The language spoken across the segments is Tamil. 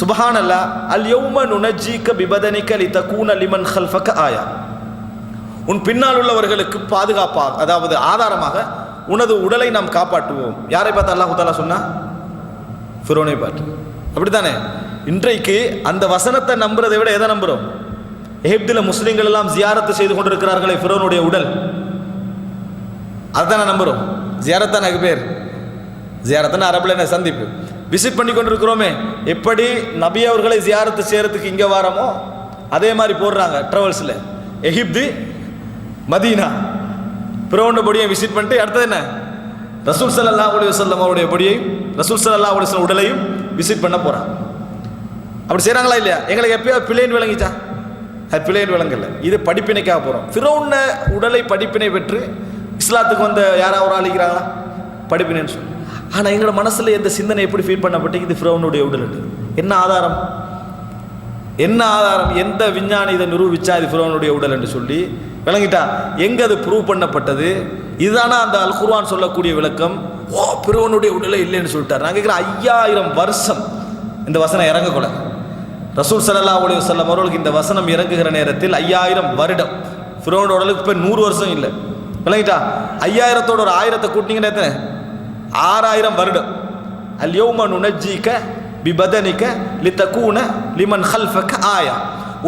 சுபஹான் அல்லா அல் யௌம நுனஜீக்க பிபதனிக்க லி தகூன லிமன் ஹல்ஃபக்க ஆயா உன் பின்னால் உள்ளவர்களுக்கு பாதுகாப்பாக அதாவது ஆதாரமாக உனது உடலை நாம் காப்பாற்றுவோம். யாரை பார்த்து அல்லாஹு தாலா சொன்னா? ஃபிரோனை பார்த்து. அப்படித்தானே? இன்றைக்கு அந்த வசனத்தை நம்புறதை விட எதை நம்புறோம்? எகிப்தில் முஸ்லிம்கள் எல்லாம் ஜியாரத்து செய்து கொண்டிருக்கிறார்களே ஃபிரோனுடைய உடல். அதுதான் நம்புறோம்? ஜியாரத்தான் எனக்கு பேர்? ஜியாரத்தான் அரபில் என்ன? சந்திப்பு. விசிட் பண்ணி கொண்டிருக்கிறோமே. எப்படி நபி அவர்களை ஜியாரத்து செய்கிறதுக்கு இங்கே வாரமோ அதே மாதிரி போடுறாங்க ட்ராவல்ஸில் எகிப்து மதீனா. பிறோண்ட பொடியை விசிட் பண்ணிட்டு அடுத்தது என்ன? ரசூல் சல்லா அலி வல்லம் அவருடைய பொடியையும் ரசூல் சல்லா அலி வல்லம் உடலையும் விசிட் பண்ண போகிறாங்க அப்படி செய்கிறாங்களா இல்லையா? எங்களுக்கு எப்பயாவது பிள்ளைன்னு விளங்கிச்சா? அது பிள்ளைன்னு விளங்கல. இது படிப்பினைக்காக போகிறோம் ஃபிரௌன்ன உடலை படிப்பினை பெற்று இஸ்லாத்துக்கு வந்த யாராவது ஒரு ஆளிக்கிறாங்களா படிப்பினைன்னு சொல்லி. ஆனால் எங்களோட மனசில் எந்த சிந்தனை எப்படி ஃபீல் பண்ணப்பட்டு இது ஃபிரௌனுடைய உடல் என்ன ஆதாரம்? என்ன ஆதாரம்? எந்த விஞ்ஞானி இதை நிரூபிச்சா இது ஃபிரௌனுடைய உடல் என்று சொல்லி விளங்கிட்டா? எங்கே அது ப்ரூவ் பண்ணப்பட்டது? இதுதானா அந்த அல் குர்வான் சொல்லக்கூடிய விளக்கம்? ஓ பிறவனுடைய உடலே இல்லைன்னு சொல்லிட்டார். நான் கேட்குறேன் ஐயாயிரம் வருஷம் இந்த வசனம் இறங்கக்கூட ரசூல் சல்லா அலைஹி வஸல்லம் அவர்களுக்கு இந்த வசனம் இறங்குகிற நேரத்தில் ஐயாயிரம் வருடம். ஃபிரோனோட உடலுக்கு இப்போ நூறு வருஷம் இல்லை. விளங்கிட்டா? ஐயாயிரத்தோட ஒரு ஆயிரத்தை கூட்டிங்கன்னா எத்தனை? ஆறாயிரம் வருடம். அல் யௌம நுனஜ்ஜீக பிபதனிக்க லித்தகூன லிமன் ஹல்ஃபக்க ஆயா.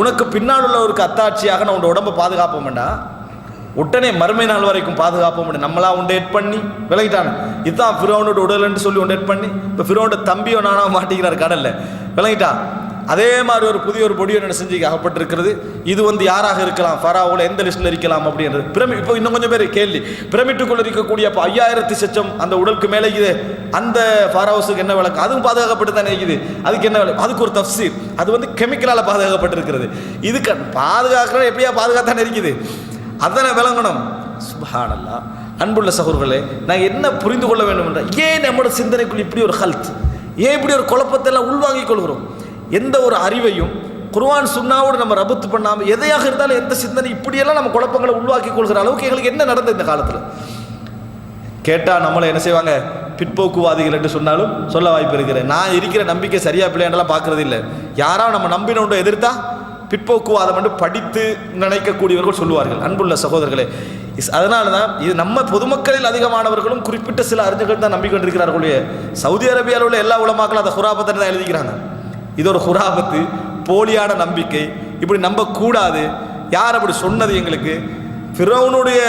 உனக்கு பின்னால் உள்ளவருக்கு அத்தாட்சியாக நான் உன் உடம்பை பாதுகாப்போம்டா. உடனே மறுமை நாள் வரைக்கும் பாதுகாப்போம் நம்மளா உண்டேட் பண்ணி விளங்கிட்டானு. இதுதான் ஃபிரோனோட உடல்ன்னு சொல்லி உண்டேட் பண்ணி இப்போ ஃபிரோனோட தம்பியோ நானா மாட்டிக்கிறார் கடல்ல. விளங்கிட்டான் அதே மாதிரி ஒரு புதிய ஒரு பொடியோ என்ன செஞ்சு அகப்பட்டிருக்கிறது. இது வந்து யாராக இருக்கலாம்? ஃபராவோல எந்த லிஸ்ட்ல இருக்கலாம் அப்படின்றது. பிரமி இப்போ இன்னும் கொஞ்சம் பேர் கேள்வி. பிரமிட்டுக்குள்ள இருக்கக்கூடிய அப்போ ஐயாயிரத்தி சச்சம் அந்த உடலுக்கு மேலே இது அந்த ஃபாராவுஸுக்கு என்ன விளக்கம்? அதுவும் பாதுகாக்கப்பட்டு தானே இருக்குது. அதுக்கு என்ன விளக்கம்? அதுக்கு ஒரு தஃசீர் அது வந்து கெமிக்கலால் பாதுகாக்கப்பட்டிருக்கிறது. இதுக்கு பாதுகாக்கிற எப்படியா பாதுகாத்தானே இருக்குது? அதானே விளங்கணும். சுபஹானல்லா. அன்புள்ள சகோர்களே நான் என்ன புரிந்து கொள்ள வேண்டும் என்றால் ஏன் நம்மளோட சிந்தனைக்குள் இப்படி ஒரு ஹல்த் ஏன் இப்படி ஒரு குழப்பத்தை எல்லாம் உள்வாங்கிக் கொள்கிறோம்? எந்த ஒரு அறிவையும் குர்வான் சுண்ணாவோடு நம்ம ரபத்து பண்ணாமல் எதையாக இருந்தாலும் எந்த சிந்தனை இப்படியெல்லாம் நம்ம குழப்பங்களை உள்வாக்கி கொள்கிற அளவுக்கு எங்களுக்கு என்ன நடந்தது இந்த காலத்தில்? கேட்டால் நம்மளை என்ன செய்வாங்க? பிற்போக்குவாதிகள் என்று சொன்னாலும் சொல்ல வாய்ப்பு இருக்கிறேன் நான் இருக்கிற நம்பிக்கை சரியா பிள்ளைன்றலாம் பார்க்கறது இல்லை. யாராவது நம்ம நம்பினோண்டோ எதிர்த்தா பிற்போக்குவாதம் என்று படித்து நினைக்கக்கூடியவர்கள் சொல்லுவார்கள். அன்புள்ள சகோதரர்களே இஸ் அதனால தான் இது நம்ம பொதுமக்களில் அதிகமானவர்களும் குறிப்பிட்ட சில அறிஞர்கள் தான் நம்பிக்கொண்டிருக்கிறார்களே. சவுதி அரேபியாவில் உள்ள எல்லா உலமாக்களும் அந்த ஹுராபத்தை தான் எழுதிக்கிறாங்க. இது ஒரு ஹுராபத்து போலியான நம்பிக்கை. இப்படி நம்பக்கூடாது. யார் அப்படி சொன்னது எங்களுக்கு? ஃபிரௌனுடைய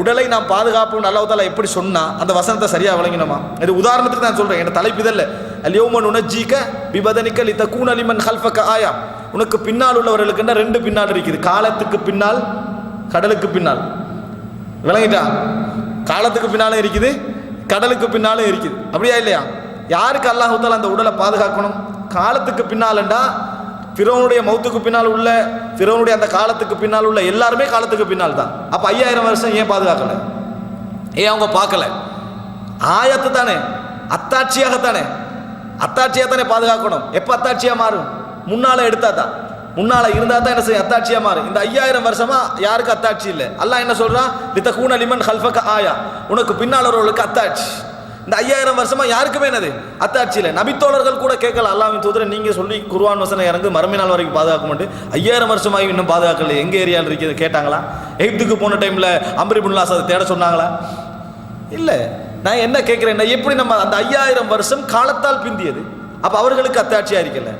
உடலை நாம் பாதுகாப்போம் அல்லாஹ் எப்படி சொன்னால் அந்த வசனத்தை சரியாக விளங்கினோமா? இது உதாரணத்துக்கு நான் சொல்கிறேன் என் தலைப்பு இதல்ல அல்யோமன் உணர்ஜிக்க விபதனிக்க லித்த கூன் அலிமன் ஹல்ஃபக்க ஆயா. உனக்கு பின்னால் உள்ளவர்களுக்குன்னா ரெண்டு பின்னால் இருக்குது. காலத்துக்கு பின்னால் கடலுக்கு பின்னால். விளங்கிட்டா? காலத்துக்கு பின்னாலும் இருக்குது கடலுக்கு பின்னாலும் இருக்குது. அப்படியா இல்லையா? யாருக்கு அல்லாஹ் அந்த உடலை பாதுகாக்கணும்? காலத்துக்கு பின்னாலண்டா ஃபிரோனுடைய மௌத்துக்கு பின்னால் உள்ள பிறவனுடைய அந்த காலத்துக்கு பின்னால் உள்ள எல்லாருமே காலத்துக்கு பின்னால் தான். அப்போ ஐயாயிரம் வருஷம் ஏன் பாதுகாக்கல? ஏன் அவங்க பார்க்கல? ஆயத்து தானே அத்தாட்சியாகத்தானே அத்தாட்சியாக தானே பாதுகாக்கணும். எப்போ அத்தாட்சியாக மாறும்? முன்னால் எடுத்தா தான். முன்னால் இருந்தால் தான் என்ன செய்யும்? அத்தாட்சியாக மாறும். இந்த ஐயாயிரம் வருஷமாக யாருக்கு அத்தாட்சி இல்லை? அல்லாஹ் என்ன சொல்கிறான் லித்த கூன லிமன் ஹல்ஃபக ஆயா. உனக்கு பின்னால் உள்ளவர்களுக்கு அத்தாட்சி. இந்த ஐயாயிரம் வருஷமா யாருக்குமே என்னது? அத்தாட்சியில். நபித்தோழர்கள் கூட கேட்கல அல்லாவின் தூதரை நீங்கள் சொல்லி குருவான் வசனம் இறங்கு மறுமை நாள் வரைக்கும் பாதுகாக்க மாட்டேன். ஐயாயிரம் வருஷமாகி இன்னும் பாதுகாக்கல. எங்கள் ஏரியாவில் இருக்கிறது கேட்டாங்களா? எகிப்துக்கு போன டைமில் அம்பரி புல்லாஸ் அதை தேட சொன்னாங்களா? இல்லை. நான் என்ன கேட்குறேன்னா எப்படி நம்ம அந்த ஐயாயிரம் வருஷம் காலத்தால் பிந்தியது? அப்போ அவர்களுக்கு அத்தாட்சியாக இருக்கல.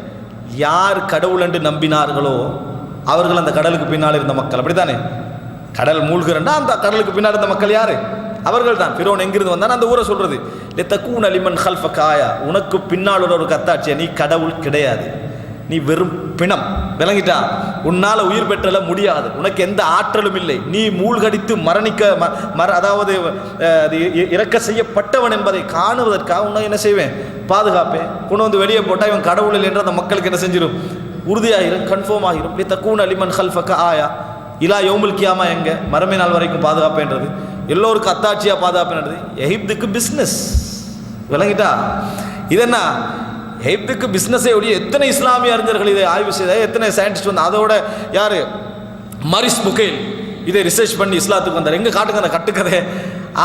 யார் கடவுள் என்று நம்பினார்களோ அவர்கள் அந்த கடலுக்கு பின்னால் இருந்த மக்கள். அப்படித்தானே? கடல் மூழ்கிறன்னா அந்த கடலுக்கு பின்னால் இருந்த மக்கள் யார்? அவர்கள் தான் பிறோன் எங்கிருந்து வந்தான் அந்த ஊரை சொல்றது. லெத்தக்கூன் அலிமன் ஹல்ஃப காயா உனக்கு பின்னால் ஒரு கத்தாட்சியா நீ கடவுள் கிடையாது. நீ வெறும் பிணம். விளங்கிட்டா? உன்னால் உயிர் பெற்றல முடியாது. உனக்கு எந்த ஆற்றலும் இல்லை. நீ மூழ்கடித்து மரணிக்க ம- மர அதாவது அது இ- இறக்க செய்யப்பட்டவன் என்பதை காணுவதற்காக உன்னை என்ன செய்வேன்? பாதுகாப்பேன். கொண்டு வந்து வெளியே போட்டால் இவன் கடவுள் இல்லை என்று அந்த மக்களுக்கு என்ன செஞ்சிடும் உறுதியாகிரும் கன்ஃபார்ம் ஆகிரும். இப்படி தக்கூன் அலிமன் ஹல்ஃபக்க ஆயா. இலா யோமுல் கியாமா எங்க? மரமே நாள் வரைக்கும் பாதுகாப்பேன்றது. எல்லோருக்கும் அத்தாட்சியாக நடந்தது எகிப்துக்கு பிஸ்னஸ் விளங்கிட்டா? இதென்ன எகிப்துக்கு பிஸ்னஸே ஒழிய எத்தனை இஸ்லாமிய அறிஞர்கள் இதை ஆய்வு செய்த? எத்தனை சயின்டிஸ்ட் வந்து அதோட யார்? மரிஸ் புகேல் இதை ரிசர்ச் பண்ணி இஸ்லாத்துக்கு வந்தார். எங்கே காட்டுங்க அந்த கட்டுக்கதை?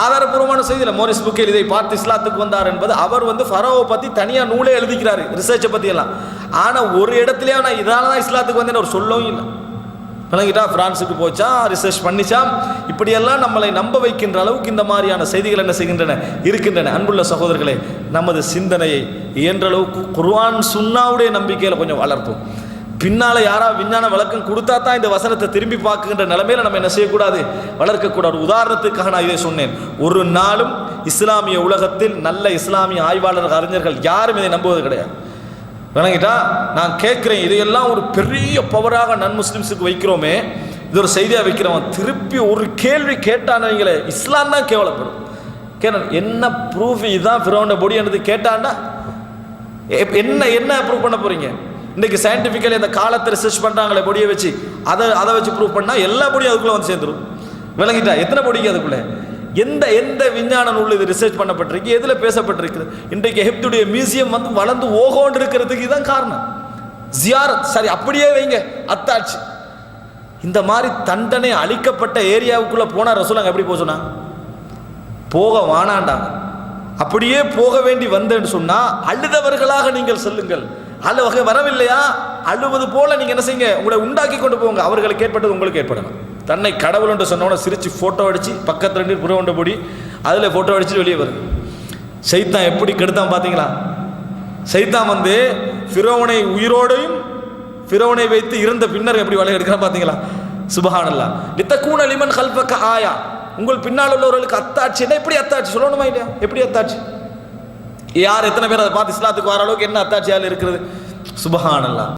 ஆதாரபூர்வமான செய்தியில் மோரிஸ் புக்கேல் இதை பார்த்து இஸ்லாத்துக்கு வந்தார் என்பது அவர் வந்து ஃபரோவை பற்றி தனியாக நூலே எழுதிக்கிறாரு ரிசர்ச்சை பற்றியெல்லாம் ஆனால் ஒரு இடத்துலையே நான் இதனால தான் இஸ்லாத்துக்கு வந்தேன்னு ஒரு சொல்லவும் இல்லை. விளங்கிட்டா பிரான்ஸுக்கு போச்சா ரிசர்ச் பண்ணிச்சா? இப்படியெல்லாம் நம்மளை நம்ப வைக்கின்ற அளவுக்கு இந்த மாதிரியான செய்திகள் என்ன செய்கின்றன? இருக்கின்றன. அன்புள்ள சகோதரர்களே நமது சிந்தனையை இயன்ற அளவுக்கு குர்வான் சுன்னாவுடைய நம்பிக்கையில் கொஞ்சம் வளர்ப்போம் பின்னால யாரா விஞ்ஞான விளக்கம் கொடுத்தா தான் இந்த வசனத்தை திரும்பி பார்க்குகின்ற நிலைமையில நம்ம என்ன செய்யக்கூடாது? வளர்க்கக்கூடாது. உதாரணத்துக்காக நான் இதை சொன்னேன். ஒரு நாளும் இஸ்லாமிய உலகத்தில் நல்ல இஸ்லாமிய ஆய்வாளர்கள் அறிஞர்கள் யாரும் இதை நம்புவது கிடையாது. விளங்கிட்டா நான் கேட்குறேன் இதையெல்லாம் ஒரு பெரிய பவராக நன் முஸ்லிம்ஸுக்கு வைக்கிறோமே இது ஒரு செய்தியாக வைக்கிறவன் திருப்பி ஒரு கேள்வி கேட்டானவங்களே இஸ்லாம் தான் கேவலப்படும். கேட்க என்ன ப்ரூஃப் இதுதான் ஃபிரோன பொடி என்னது கேட்டான்னா? என்ன என்ன ப்ரூவ் பண்ண போறீங்க? இன்னைக்கு சயின்டிஃபிக்கலி அந்த காலத்தை ரிசர்ச் பண்ணுறாங்களே பொடியை வச்சு அதை அதை வச்சு ப்ரூவ் பண்ணால் எல்லா பொடியும் அதுக்குள்ளே வந்து சேர்ந்துரும். விளங்கிட்டா எத்தனை பொடிக்கு அதுக்குள்ளே? எந்த எந்த விஞ்ஞான நூல் இது ரிசர்ச் பண்ணப்பட்டிருக்கு எதில் பேசப்பட்டிருக்குது? இன்றைக்கு எகிப்துடைய மியூசியம் வந்து வளர்ந்து ஓகோன்னு இருக்கிறதுக்கு இதுதான் காரணம். ஜியாரத் சரி அப்படியே வைங்க அத்தாட்சி. இந்த மாதிரி தண்டனை அழிக்கப்பட்ட ஏரியாவுக்குள்ளே போனால் ரசூலாங்க எப்படி போக சொன்னாங்க போக வானாண்டாங்க. அப்படியே போக வேண்டி வந்தேன்னு சொன்னால் அழுதவர்களாக நீங்கள் செல்லுங்கள். அழு வகை வரவில்லையா? அழுவது போல நீங்கள் என்ன செய்யுங்க? உங்களை உண்டாக்கி கொண்டு போங்க. அவர்களுக்கு ஏற்பட்டது உங்களுக்கு ஏற்படணும். தன்னை கடவுள் என்று சொன்னவன சிரிச்சு ஃபோட்டோ அடித்து பக்கத்தில் ரெண்டு புறவண்ட பொடி அதில் ஃபோட்டோ அடிச்சு வெளியே வருது. சைத்தான் எப்படி கெடுத்தான் பார்த்தீங்களா சைத்தான் வந்து ஃபிரோவனை உயிரோடையும் ஃபிரோவனை வைத்து இருந்த பின்னர் எப்படி வலை எடுக்கிறான் பார்த்தீங்களா சுபஹானல்லா. லித்தக்கூன லிமன் கல்பக்க ஆயா. உங்கள் பின்னால் உள்ளவர்களுக்கு அத்தாட்சி. என்ன எப்படி அத்தாட்சி? சொல்லணுமா இல்லையா? எப்படி அத்தாட்சி? யார் எத்தனை பேர் அதை பார்த்து இஸ்லாத்துக்கு வர அளவுக்கு என்ன அத்தாட்சியால் இருக்கிறது? சுபஹானல்லா.